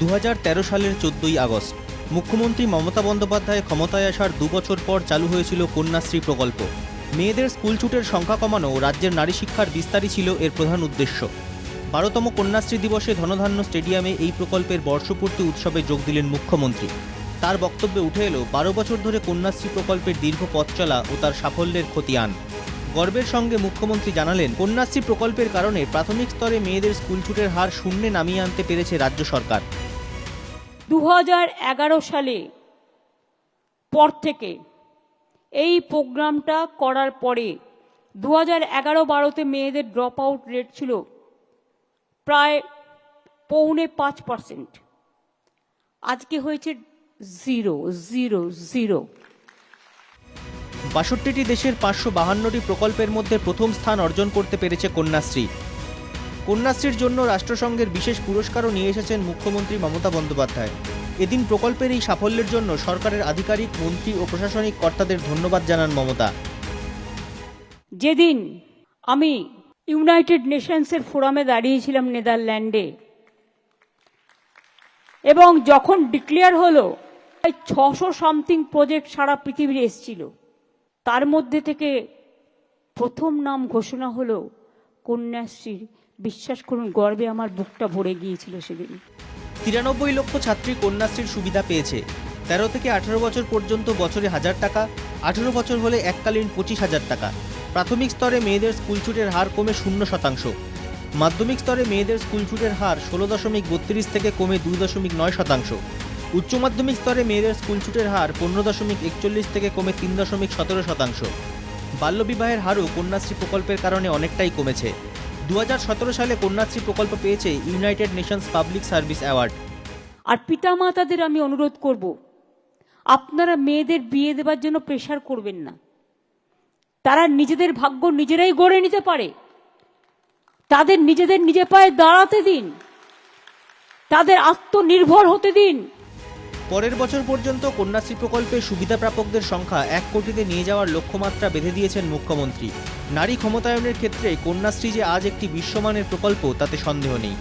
দু হাজার তেরো সালের চোদ্দই আগস্ট, মুখ্যমন্ত্রী মমতা বন্দ্যোপাধ্যায় ক্ষমতায় আসার দু বছর পর চালু হয়েছিল কন্যাশ্রী প্রকল্প। মেয়েদের স্কুল ছুটের সংখ্যা কমানো রাজ্যের নারী শিক্ষার বিস্তারই ছিল এর প্রধান উদ্দেশ্য। বারোতম কন্যাশ্রী দিবসে ধনধান্য স্টেডিয়ামে এই প্রকল্পের বর্ষপূর্তি উৎসবে যোগ দিলেন মুখ্যমন্ত্রী। তার বক্তব্যে উঠে এলো, বারো বছর ধরে কন্যাশ্রী প্রকল্পের দীর্ঘ পথ চলা ও তার সাফল্যের খতিয়ান। গর্বের সঙ্গে মুখ্যমন্ত্রী জানালেন, কন্যাশ্রী প্রকল্পের কারণে প্রাথমিক স্তরে মেয়েদের স্কুল ছুটের হার শূন্যে নামিয়ে আনতে পেরেছে রাজ্য সরকার। দু সালে পর থেকে এই প্রোগ্রামটা করার পরে দু হাজার এগারো বারোতে মেয়েদের ড্রপ আউট রেট ছিল প্রায় পৌনে পাঁচ পার্সেন্ট। আজকে হয়েছে জিরো জিরো জিরো। বাষট্টিটি দেশের পাঁচশো বাহান্নটি প্রকল্পের মধ্যে প্রথম স্থান অর্জন করতে পেরেছে কন্যাশ্রী। কন্যাশ্রীর জন্য রাষ্ট্রসংঘের বিশেষ পুরস্কারও নিয়ে এসেছেন মুখ্যমন্ত্রী মমতা বন্দ্যোপাধ্যায়। এদিন প্রকল্পের এই সাফল্যের জন্য সরকারের আধিকারিক, মন্ত্রী ও প্রশাসনিক কর্তাদের ধন্যবাদ জানান মমতা। যেদিন আমি ইউনাইটেড নেশনসের ফোরামে দাঁড়িয়েছিলাম নেদারল্যান্ডে, এবং যখন ডিক্লেয়ার হলো ছশো সামথিং প্রজেক্ট সারা পৃথিবীর এসছিল। তার মধ্যে থেকে প্রথম নাম ঘোষণা হলো কন্যাশ্রীর। বিশ্বাস করুন, গর্বে আমার বুকটা ভরে গিয়েছিল সেদিন। তিরানব্বই লক্ষ ছাত্রী কন্যাশ্রীর সুবিধা পেয়েছে। তেরো থেকে আঠারো বছর পর্যন্ত বছরে হাজার টাকা, আঠেরো বছর হলে এককালীন পঁচিশ হাজার টাকা। প্রাথমিক স্তরে মেয়েদের স্কুল ছুটের হার কমে শূন্য শতাংশ। মাধ্যমিক স্তরে মেয়েদের স্কুল ছুটের হার ষোলো দশমিক বত্রিশ থেকে কমে দুই দশমিক নয় শতাংশ। উচ্চ মাধ্যমিক স্তরে মেয়েদের স্কুল ছুটের হার পনেরো দশমিক একচল্লিশ থেকে কমে তিন দশমিক সতেরো শতাংশ। বাল্যবিবাহের হারও কন্যাশ্রী প্রকল্পের কারণে অনেকটাই কমেছে। দু হাজার সতেরো সালে কন্যাশ্রী প্রকল্প পেয়েছে United Nations public service award. আর পিতামাতাদের আমি অনুরোধ করব, আপনারা মেয়েদের বিয়ে দেবার জন্য প্রেশার করবেন না। তারা নিজেদের ভাগ্য নিজেরাই গড়ে নিতে পারে। তাদের নিজেদের নিজে পায়ে দাঁড়াতে দিন। তাদের আত্মনির্ভর হতে দিন। পরের বছর পর্যন্ত কন্যাশ্রী প্রকল্পে সুবিধা প্রাপকদের সংখ্যা এক কোটিতে নিয়ে যাওয়ার লক্ষ্যমাত্রা বেঁধে দিয়েছেন মুখ্যমন্ত্রী। নারী ক্ষমতায়নের ক্ষেত্রে কন্যাশ্রী যে আজ একটি বিশ্বমানের প্রকল্প, তাতে সন্দেহ নেই।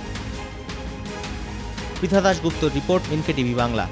Pritha Dasgupta report NK TV Bangla.